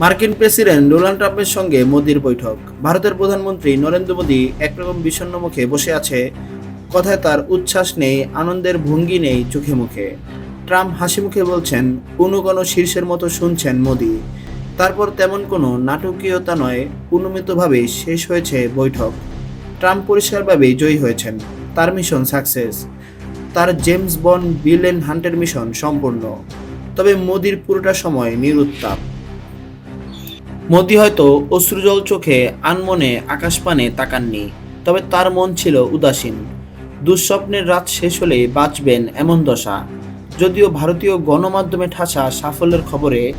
মার্কিন president Donald ট্রাম্পের সঙ্গে মোদির বৈঠক। ভারতের প্রধানমন্ত্রী নরেন্দ্র মোদী একরকম বিষণ্ণ মুখে বসে আছে। কথায় তার উচ্ছ্বাস নেই, আনন্দের ভঙ্গি নেই চোখে মুখে। ট্রাম্প হাসি মুখে বলছেন কোনো শীর্ষের মতো শুনছেন মোদি। তারপর তেমন কোনো নাটকীয়তা নয় অনুমিতভাবে শেষ হয়েছে বৈঠক। ট্রাম্প পরিষ্কারভাবেই জয়ী হয়েছেন। তার মিশন সাকসেস। তার জেমস বন বিলেন হান্টের মিশন সম্পূর্ণ। তবে মোদির পুরোটা সময় নিরুত্তাপ। মোদি হয়তো অশ্রুজল চোখে আনমনে আকাশপানে তাকাননি, তবে তার মন ছিল উদাসীন। দুঃস্বপ্নের রাত শেষ হলে বাঁচবেন এমন দশা। যদিও ভারতীয় গণমাধ্যমে ঠাসা সাফল্যের খবরে,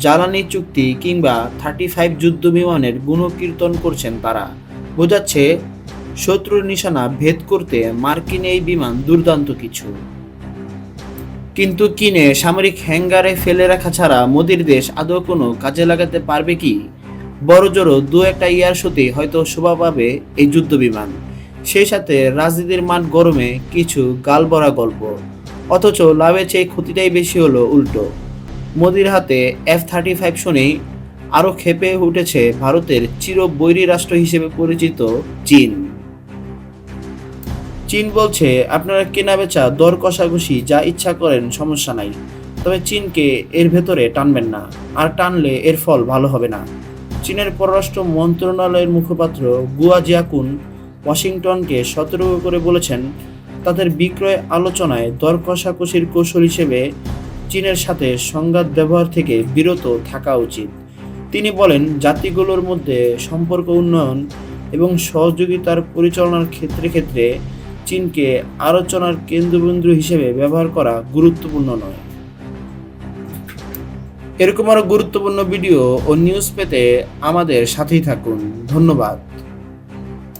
জ্বালানি চুক্তি কিংবা থার্টি ফাইভ যুদ্ধ বিমানের গুণকীর্তন করছেন তারা। বোঝাচ্ছে, শত্রুর নিশানা ভেদ করতে মার্কিন এই বিমান দুর্দান্ত কিছু। কিন্তু কিনে সামরিক হ্যাঙ্গারে ফেলে রাখা ছাড়া মোদির দেশ আদৌ কোনো কাজে লাগাতে পারবে কি? বড় জোরো দু একটা ইয়ার শোতেই হয়তো শোভা পাবে এই যুদ্ধ বিমান। সেই সাথে রাজনীতির মান গরমে কিছু গালবরা গল্প। অথচ লাভের চেয়ে ক্ষতিটাই বেশি হলো উল্টো। মোদির হাতে এফ থার্টি ফাইভ শুনেই আরও খেপে উঠেছে ভারতের চির বৈরী রাষ্ট্র হিসেবে পরিচিত চীন। চীন বলছে, আপনারা কেনা বেচা দর কষাকষি যা ইচ্ছা করেন, সমস্যা নাই। তবে চীনকে এর ভেতরে টানবেন না, আর টানলে এর ফল ভালো হবে না। চীনের পররাষ্ট্র মন্ত্রণালয়ের মুখপাত্র গুয়া জিয়াকুন ওয়াশিংটনকে সতর্ক করে বলেছেন, তাদের বিক্রয় আলোচনায় দর কষাকষির কৌশল হিসেবে চীনের সাথে সংঘাত ব্যবহার থেকে বিরত থাকা উচিত। তিনি বলেন, জাতিগুলোর মধ্যে সম্পর্ক উন্নয়ন এবং সহযোগিতার পরিচালনার ক্ষেত্রে ক্ষেত্রে চীনকে আলোচনার কেন্দ্রবিন্দু হিসেবে ব্যবহার করা গুরুত্বপূর্ণ নয়। এরকম আরও গুরুত্বপূর্ণ ভিডিও ও নিউজ পেতে আমাদের সাথেই থাকুন। ধন্যবাদ।